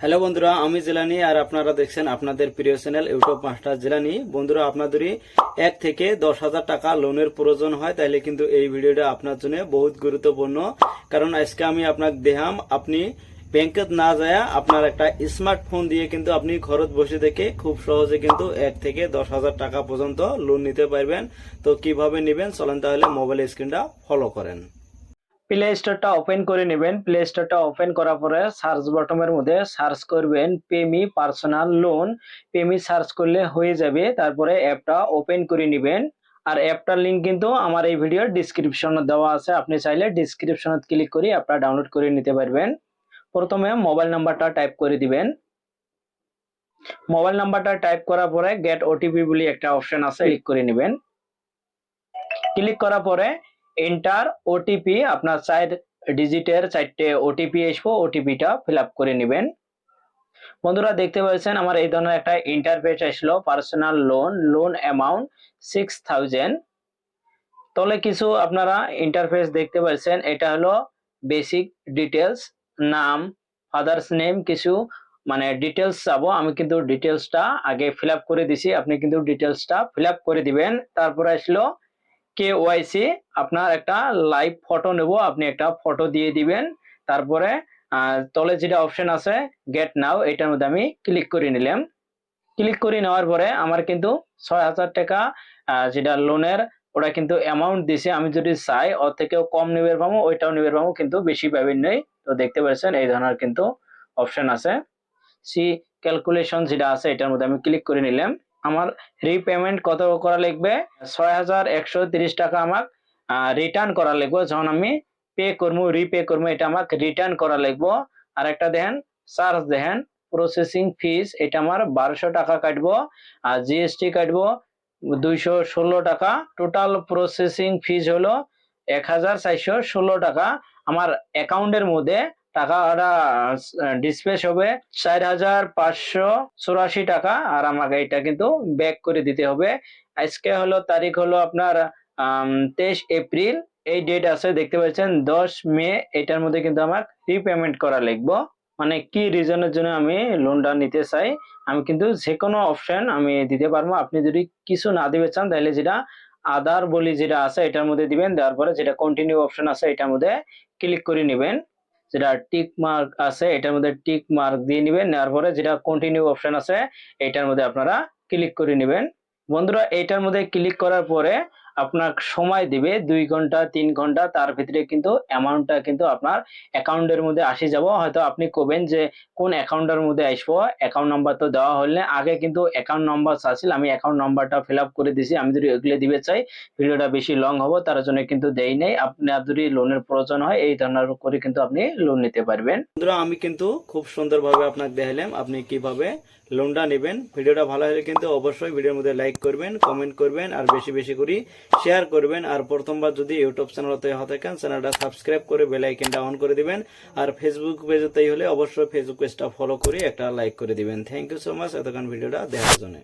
Hello বন্ধুরা, আমি জেলানি আর আপনারা দেখছেন আপনাদের প্রিয় চ্যানেল ইউটিউব মাস্টার জেলানি। বন্ধুরা, আপনাদেরই এক থেকে দশ হাজার টাকা লোনের প্রয়োজন হয় তাহলে কিন্তু এই ভিডিওটা আপনার জন্য বহুত গুরুত্বপূর্ণ। কারণ আজকে আমি আপনাকে দেহাম আপনি ব্যাংকে না যায় আপনার একটা স্মার্টফোন দিয়ে কিন্তু আপনি ঘরত বসে থেকে খুব সহজে কিন্তু এক থেকে দশ হাজার টাকা পর্যন্ত লোন নিতে পারবেন। তো কীভাবে নেবেন, চলেন তাহলে মোবাইল স্ক্রিনটা ফলো করেন। প্লে স্টোরটা ওপেন করে নেবেন। প্লে স্টোরটা ওপেন করার পরে সার্চ বটমের মধ্যে সার্চ করবেন PayMe personal loan PayMe search করলে হয়ে যাবে। তারপরে অ্যাপটা ওপেন করে নেবেন। আর অ্যাপটার লিঙ্ক কিন্তু আমার এই ভিডিওর ডিসক্রিপশনে দেওয়া আছে। আপনি চাইলে ডিসক্রিপশনত ক্লিক করে অ্যাপটা ডাউনলোড করে নিতে পারবেন। প্রথমে মোবাইল নাম্বারটা টাইপ করে দিবেন। মোবাইল নাম্বারটা টাইপ করার পরে গেট ওটিপি বলে একটা অপশন আছে ক্লিক করে নেবেন। ক্লিক করার পরে এন্টার ওটিপি আপনার চার ডিজিটের চারটে ওটিপি আসব ওটিপিটা ফিল করে নেবেন। বন্ধুরা দেখতে পাচ্ছেন আমার এই ধরনের একটা ইন্টারফেস আসলো personal loan loan amount six thousand তলে কিছু আপনারা ইন্টারফেস দেখতে পাচ্ছেন, এটা হলো বেসিক ডিটেলস নাম ফাদার্স নেম কিছু মানে ডিটেলস চাবো। আমি কিন্তু ডিটেলসটা আগে ফিল করে দিছি, আপনি কিন্তু ডিটেলসটা ফিল করে দিবেন। তারপরে আসলো কে ওয়াইসি আপনার একটা লাইভ ফটো নেব, আপনি একটা ফটো দিয়ে দিবেন। তারপরে তলে যেটা অপশন আছে গেট নাও এটার মধ্যে আমি ক্লিক করে নিলাম। ক্লিক করে নেওয়ার পরে আমার কিন্তু ছয় হাজার টাকা যেটা লোনের ওটা কিন্তু অ্যামাউন্ট দিছে। আমি যদি চাই, ওর থেকেও কম নিবের পাবো, ওইটাও নিবের পাবো, কিন্তু বেশি পাবেন নেই তো দেখতে পাচ্ছেন, এই ধরনের কিন্তু অপশন আছে। সি ক্যালকুলেশন যেটা আছে, এটার মধ্যে আমি ক্লিক করে নিলাম। আমার রিপেমেন্ট কত করা লাগবে ছয় টাকা আমার রিটার্ন করা লাগবে যখন আমি পে করব রিপে করব এটা আমাকে রিটার্ন করা লাগবে আর একটা দেখেন চার্জ দেখেন প্রসেসিং ফিস এটা আমার বারোশো টাকা কাটবো। আর জিএসটি কাটবো, দুইশো ষোলো টাকা। টোটাল প্রসেসিং ফিস হলো এক হাজার চারশো ষোলো টাকা। আমার অ্যাকাউন্টের মধ্যে টাকাটা ডিসপ্লেস হবে চার হাজার পাঁচশো চুরাশি টাকা। আর আমাকে এটা কিন্তু ব্যাক করে দিতে হবে। আজকে হলো তারিখ হলো আপনার তেইশ এপ্রিল। এই ডেট আছে, দেখতে পাচ্ছেন, দশ মে। এটার মধ্যে কিন্তু আমার রিপেমেন্ট করা লাগবে মানে কি রিজনের জন্য আমি লোনটা নিতে চাই, আমি কিন্তু যে কোনো অপশন আমি দিতে পারব। আপনি যদি কিছু না দিতে চান, তাহলে যেটা আদার বলি যেটা আছে, এটার মধ্যে দিবেন। দেওয়ার পরে যেটা কন্টিনিউ অপশন আছে, এটার মধ্যে ক্লিক করে নেবেন। যেটা টিক মার্ক আছে, এটার মধ্যে টিক মার্ক দিয়ে নেবেন, নেওয়ার পরে যেটা কন্টিনিউ অপশন আছে, এটার মধ্যে আপনারা ক্লিক করে নেবেন। বন্ধুরা, এটার মধ্যে ক্লিক করার পরে আপনার সময় দিবে, দুই ঘণ্টা, তিন ঘণ্টা, তার ভিতরে কিন্তু অ্যামাউন্টটা কিন্তু আপনার অ্যাকাউন্টের মধ্যে আসে যাব। হয়তো আপনি কবেন যে কোন অ্যাকাউন্টের মধ্যে আসব। অ্যাকাউন্ট নাম্বার তো দেওয়া হলে আগে কিন্তু অ্যাকাউন্ট নাম্বার চাচ্ছিল আমি অ্যাকাউন্ট নাম্বারটা ফিল করে দিছি। আমি যদি ওগুলো দিবে চাই ভিডিওটা বেশি লং হব, তার জন্য কিন্তু দেই নেই। আপনার যদি লোনের প্রয়োজন হয়, এই ধরনের করে কিন্তু আপনি লোন নিতে পারবেন। বন্ধুরা, আমি কিন্তু খুব সুন্দরভাবে আপনাকে দেখালাম, আপনি কীভাবে লোনটা নেবেন। ভিডিওটা ভালো হলে কিন্তু অবশ্যই ভিডিওর মধ্যে লাইক করবেন কমেন্ট করবেন, আর বেশি বেশি করে শেয়ার করবেন আর প্রথমবার যদি ইউটিউব চ্যানেলতে হতে থাকেন চ্যানেলটা সাবস্ক্রাইব করে বেল অন করে দিবেন আর ফেসবুক পেজতেই হলে অবশ্যই ফেসবুক পেজটা ফলো করে একটা লাইক করে দিবেন। থ্যাংক ইউ সো মাচ এতক্ষণ ভিডিওটা দেখার জন্য।